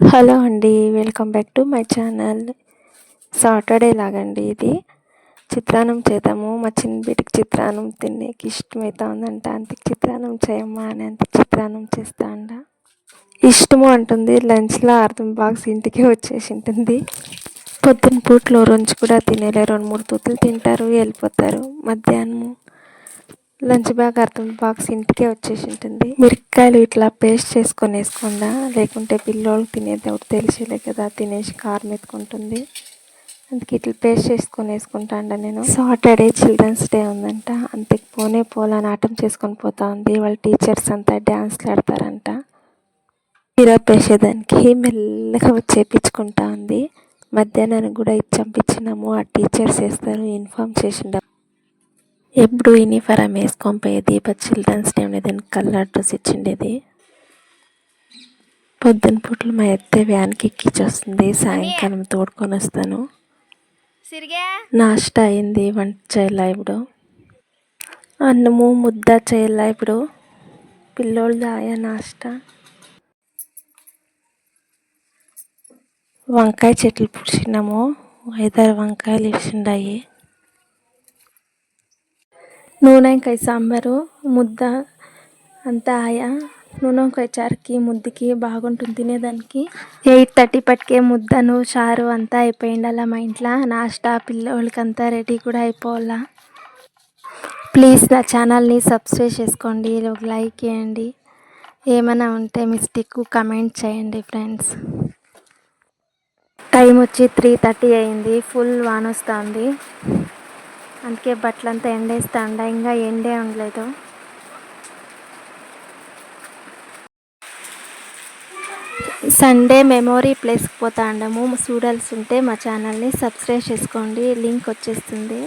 Hello అండి welcome back to my channel. Saturday లాగండి ఇది. చిత్రాన్నం చేద్దాము. మా చిన్న బిడ్డకి చిత్రాన్నం తినేకి ఇష్టమవుతా ఉందంట. అంతకు చిత్రాన్నం చేయమ్మా అని అంత చిత్రాన్నం చేస్తా అంట. ఇష్టము అంటుంది. లంచ్లో అర్థం బాక్స్ ఇంటికి వచ్చేసి ఉంటుంది పొద్దున్న పూట్లో రోజు కూడా తినేలే. రెండు మూడు తూతులు తింటారు వెళ్ళిపోతారు. మధ్యాహ్నము లంచ్ బ్యాగ్ అర్థం బాక్స్ ఇంటికే వచ్చేసి ఉంటుంది. మిరపకాయలు ఇట్లా పేస్ట్ చేసుకొని వేసుకుందా? లేకుంటే పిల్లోళ్ళు తినేది ఒకటి తెలిసేలే కదా తినేసి కారం ఎత్తుకుంటుంది. అందుకే ఇట్లా పేస్ట్ చేసుకొని వేసుకుంటా అంట నేను. సాటర్డే చిల్డ్రన్స్ డే ఉందంట. అంతకు పోనే పోలని ఆటం చేసుకొని పోతా ఉంది. వాళ్ళ టీచర్స్ అంతా డ్యాన్స్లు ఆడతారంట. సిరప్ వేసేదానికి మెల్లగా చేపించుకుంటా ఉంది. మధ్యాహ్నానికి కూడా ఇచ్చి చంపించినాము. ఆ టీచర్స్ వేస్తారు ఇన్ఫామ్ చేసిండ. ఎప్పుడు యూనిఫారం వేసుకొని పోయేది బట్ చిల్డ్రన్స్ డే ఉండేది కలర్ డ్రెస్ ఇచ్చిండేది. పొద్దున్న పూటలు మా ఎత్తే వ్యాన్కి ఎక్కించి వస్తుంది సాయంకాలం తోడుకొని వస్తాను. నాష్ట అయింది వంట చేయాల ఇప్పుడు? అన్నము ముద్ద చేయాల ఇప్పుడు? పిల్లోళ్ళు ఆయా నాష్ట. వంకాయ చెట్లు పుడిచినాము ఐదారు వంకాయలు ఇచ్చిండాయి. నూనెంకాయ సాంబారు ముద్ద అంతా ఆయా. నూనెకాయ చారుకి ముద్దకి బాగుంటుంది తినేదానికి. ఎయిట్ థర్టీ పట్టుకే ముద్దను చారు అంతా అయిపోయిండాల మా ఇంట్లో. నాస్తా పిల్లలకి అంతా రెడీ కూడా అయిపోవాలా. ప్లీజ్ నా ఛానల్ని సబ్స్క్రైబ్ చేసుకోండి ఒక లైక్ చేయండి. ఏమైనా ఉంటే మిస్టేక్ కమెంట్ చేయండి ఫ్రెండ్స్. టైం వచ్చి త్రీ థర్టీ అయింది ఫుల్ వాన్ వస్తుంది. అందుకే బట్టలంతా ఎండేస్తా ఉండ ఇంకా ఎండే ఉండలేదు. సండే మెమోరీ ప్లేస్కి పోతా ఉండము చూడాల్సి ఉంటే మా ఛానల్ని సబ్స్క్రైబ్ చేసుకోండి. లింక్ వచ్చేస్తుంది.